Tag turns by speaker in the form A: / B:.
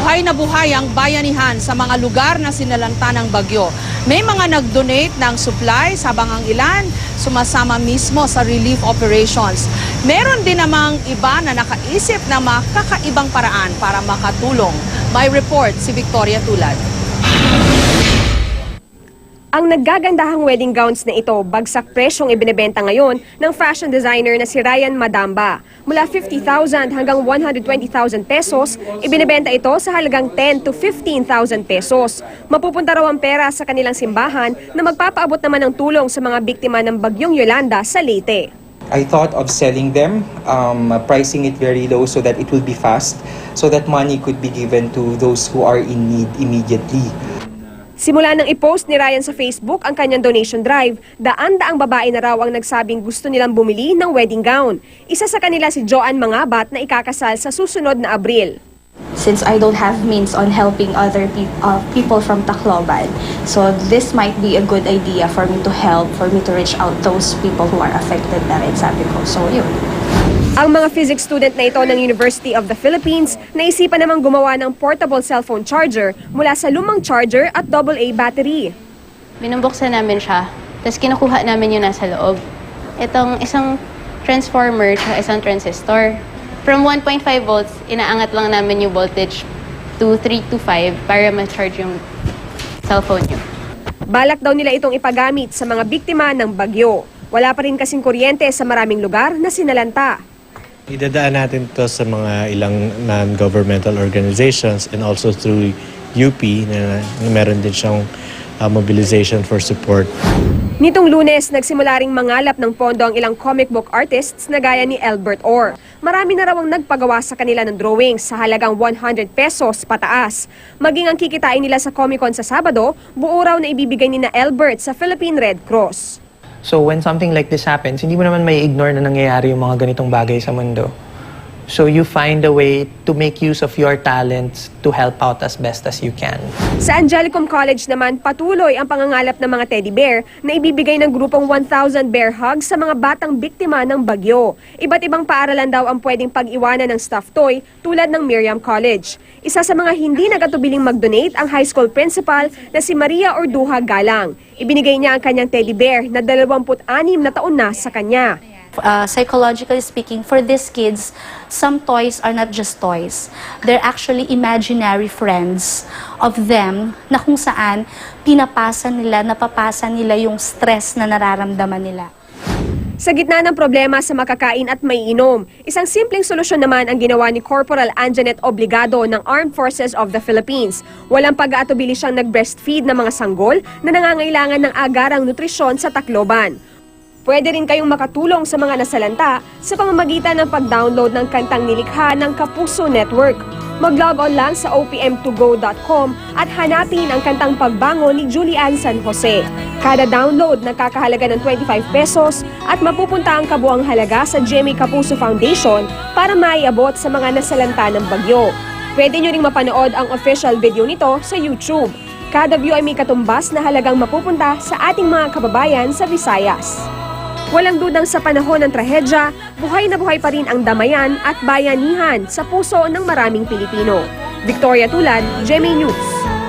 A: Buhay na buhay ang bayanihan sa mga lugar na sinalanta ng bagyo. May mga nag-donate ng supplies habang ang ilan sumasama mismo sa relief operations. Meron din namang iba na nakaisip ng mga kakaibang paraan para makatulong. May report si Victoria Tulad.
B: Ang naggagandahang wedding gowns na ito, bagsak presyong ibinebenta ngayon ng fashion designer na si Ryan Madamba. Mula 50,000 hanggang 120,000 pesos, ibinebenta ito sa halagang 10 to 15,000 pesos. Mapupunta raw ang pera sa kanilang simbahan na magpapaabot naman ng tulong sa mga biktima ng bagyong Yolanda sa Leyte.
C: I thought of selling them, um, pricing it very low so that it will be fast, so that money could be given to those who are in need immediately.
B: Simula nang i-post ni Ryan sa Facebook ang kanyang donation drive, daan-daang babae na raw ang nagsabing gusto nilang bumili ng wedding gown. Isa sa kanila si Joanne Mangabat na ikakasal sa susunod na Abril.
D: since I don't have means on helping other peop uh, people from Tacloban. So this might be a good idea for me to help, for me to reach out those people who are affected na rin, sabi ko. So yun.
B: Ang mga physics student na ito ng University of the Philippines, naisipan namang gumawa ng portable cellphone charger mula sa lumang charger at AA battery.
E: Binumbuksan namin siya, tapos kinukuha namin yung nasa loob. Itong isang transformer at isang transistor. From 1.5 volts, inaangat lang namin yung voltage to 3 to 5 para ma-charge yung cellphone nyo.
B: Balak daw nila itong ipagamit sa mga biktima ng bagyo. Wala pa rin kasing kuryente sa maraming lugar na sinalanta.
F: Idadaan natin to sa mga ilang non-governmental organizations and also through UP na, na meron din siyang uh, mobilization for support.
B: Nitong lunes, nagsimula ring mangalap ng pondo ang ilang comic book artists na gaya ni Albert Orr. Marami na raw ang nagpagawa sa kanila ng drawings sa halagang 100 pesos pataas. Maging ang kikitain nila sa Comic Con sa Sabado, buo raw na ibibigay ni na Albert sa Philippine Red Cross.
G: So when something like this happens, hindi mo naman may ignore na nangyayari yung mga ganitong bagay sa mundo. So you find a way to make use of your talents to help out as best as you can.
B: Sa Angelicum College naman, patuloy ang pangangalap ng mga teddy bear na ibibigay ng grupong 1,000 bear hugs sa mga batang biktima ng bagyo. Iba't ibang paaralan daw ang pwedeng pag-iwanan ng stuffed toy tulad ng Miriam College. Isa sa mga hindi nagatubiling mag-donate ang high school principal na si Maria Orduha Galang. Ibinigay niya ang kanyang teddy bear na 26 na taon na sa kanya.
H: Uh, psychologically speaking, for these kids, some toys are not just toys. They're actually imaginary friends of them na kung saan pinapasa nila, napapasa nila yung stress na nararamdaman nila.
B: Sa gitna ng problema sa makakain at may inom, isang simpleng solusyon naman ang ginawa ni Corporal Anjanet Obligado ng Armed Forces of the Philippines. Walang pag-aatubili siyang nag-breastfeed ng mga sanggol na nangangailangan ng agarang nutrisyon sa Tacloban. Pwede rin kayong makatulong sa mga nasalanta sa pamamagitan ng pag-download ng kantang nilikha ng Kapuso Network. Mag-log on lang sa opm2go.com at hanapin ang kantang pagbango ni Julian San Jose. Kada download nakakahalaga ng 25 pesos at mapupunta ang kabuang halaga sa Jimmy Kapuso Foundation para maiabot sa mga nasalanta ng bagyo. Pwede nyo ring mapanood ang official video nito sa YouTube. Kada view ay may katumbas na halagang mapupunta sa ating mga kababayan sa Visayas. Walang dudang sa panahon ng trahedya, buhay na buhay pa rin ang damayan at bayanihan sa puso ng maraming Pilipino. Victoria Tulad, GMA News.